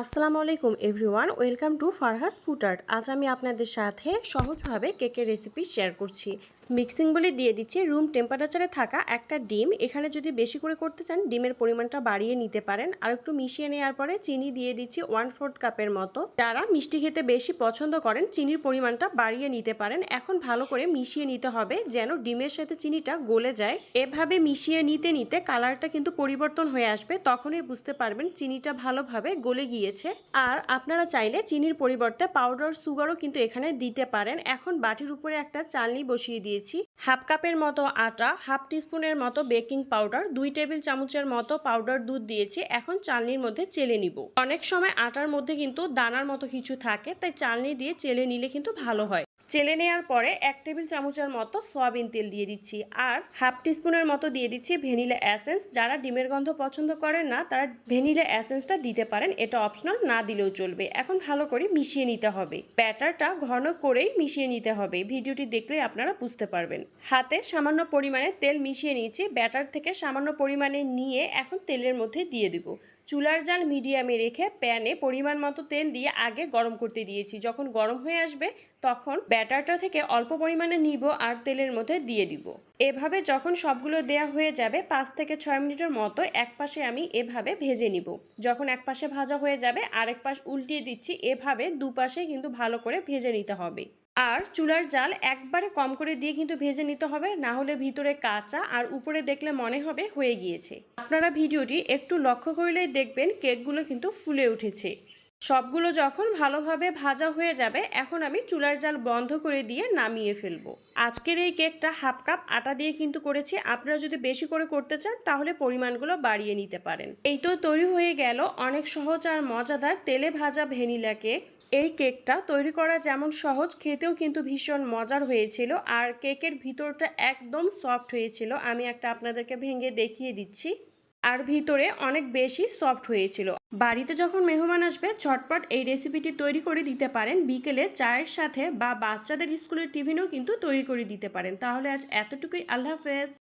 আসসালামু আলাইকুম everyone, welcome to ফারহাস ফুটার আজ আমি আপনাদের সাথে সহজভাবে কেকের রেসিপি শেয়ার করছি। মিক্সিং বলে দিয়ে দিচ্ছি, রুম টেম্পারেচারে থাকা একটা ডিম। এখানে যদি বেশি করে করতে চান, ডিমের পরিমাণটা বাড়িয়ে নিতে পারেন। আর একটু মিশিয়ে নেওয়ার পরে চিনি দিয়ে দিচ্ছি ওয়ান ফোর্থ কাপের মতো। যারা মিষ্টি খেতে বেশি পছন্দ করেন, চিনির পরিমাণটা বাড়িয়ে নিতে পারেন। এখন ভালো করে মিশিয়ে নিতে হবে, যেন ডিমের সাথে চিনিটা গলে যায়। এভাবে মিশিয়ে নিতে নিতে কালারটা কিন্তু পরিবর্তন হয়ে আসবে। তখনই বুঝতে পারবেন চিনিটা ভালোভাবে গলে গিয়েছে আর আপনারা চাইলে চিনির পরিবর্তে পাউডার সুগারও কিন্তু এখানে দিতে পারেন। এখন বাটির উপরে একটা চালনি বসিয়ে দিয়েছি। হাফ কাপের মতো আটা, হাফ টিস্পুনের মতো বেকিং পাউডার দুই টেবিল চামচের মতো পাউডার দুধ দিয়েছি। এখন চালনির মধ্যে চেলে নিব। অনেক সময় আটার মধ্যে কিন্তু দানার মতো কিছু থাকে, তাই চালনি দিয়ে চেলে নিলে কিন্তু ভালো হয়। চেলে নেওয়ার পরে এক টেবিল চামচের মতো সয়াবিন তেল দিয়ে দিচ্ছি। আর হাফ টিস্পুনের মতো দিয়ে দিচ্ছি ভ্যানিলা অ্যাসেন্স যারা ডিমের গন্ধ পছন্দ করেন না, তারা ভ্যানিলা অ্যাসেন্সটা দিতে পারেন। এটা অপশনাল, না দিলেও চলবে। এখন ভালো করে মিশিয়ে নিতে হবে। ব্যাটারটা ঘন করেই মিশিয়ে নিতে হবে। ভিডিওটি দেখলে আপনারা বুঝতে পারবেন। হাতে সামান্য পরিমাণে তেল মিশিয়ে নিয়েছি। ব্যাটার থেকে সামান্য পরিমাণে নিয়ে এখন তেলের মধ্যে দিয়ে দিব। চুলার জাল মিডিয়ামে রেখে প্যানে পরিমাণ মতো তেল দিয়ে আগে গরম করতে দিয়েছি। যখন গরম হয়ে আসবে, তখন ব্যাটারটা থেকে অল্প পরিমাণে নিব আর তেলের মধ্যে দিয়ে দিব। এভাবে যখন সবগুলো দেয়া হয়ে যাবে, পাঁচ থেকে ছয় মিনিটের মতো এক পাশে আমি এভাবে ভেজে নিব। যখন এক পাশে ভাজা হয়ে যাবে, আরেক পাশ উল্টিয়ে দিচ্ছি, এভাবে দুপাশে কিন্তু ভালো করে ভেজে নিতে হবে। আর চুলার জাল একবারে কম করে দিয়ে কিন্তু ভেজে নিতে হবে, না হলে ভিতরে কাঁচা আর উপরে দেখলে মনে হবে হয়ে গিয়েছে। আপনারা ভিডিওটি একটু লক্ষ্য করলেই দেখবেন কেকগুলো কিন্তু ফুলে উঠেছে। সবগুলো যখন ভালোভাবে ভাজা হয়ে যাবে, এখন আমি চুলার জাল বন্ধ করে দিয়ে নামিয়ে ফেলব। আজকের এই কেকটা হাফ কাপ আটা দিয়ে কিন্তু করেছি। আপনারা যদি বেশি করে করতে চান, তাহলে পরিমাণগুলো বাড়িয়ে নিতে পারেন। এই তো তৈরি হয়ে গেল অনেক সহজ আর মজাদার তেলে ভাজা ভ্যানিলা কেক। এই কেকটা তৈরি করা যেমন সহজ, খেতেও কিন্তু ভীষণ মজার হয়েছিল আর কেকের ভিতরটা একদম সফট হয়েছিল। আমি একটা আপনাদেরকে ভেঙে দেখিয়ে দিচ্ছি। আর ভিতরে অনেক বেশি সফট হয়েছিল। বাড়িতে যখন মেহমান আসবে ঝটপট এই রেসিপিটি তৈরি করে দিতে পারেন। বিকেলে চায়ের সাথে বা বাচ্চাদের স্কুলের টিফিনও কিন্তু তৈরি করে দিতে পারেন। তাহলে আজ এতটুকুই। আল্লাহ হাফেজ।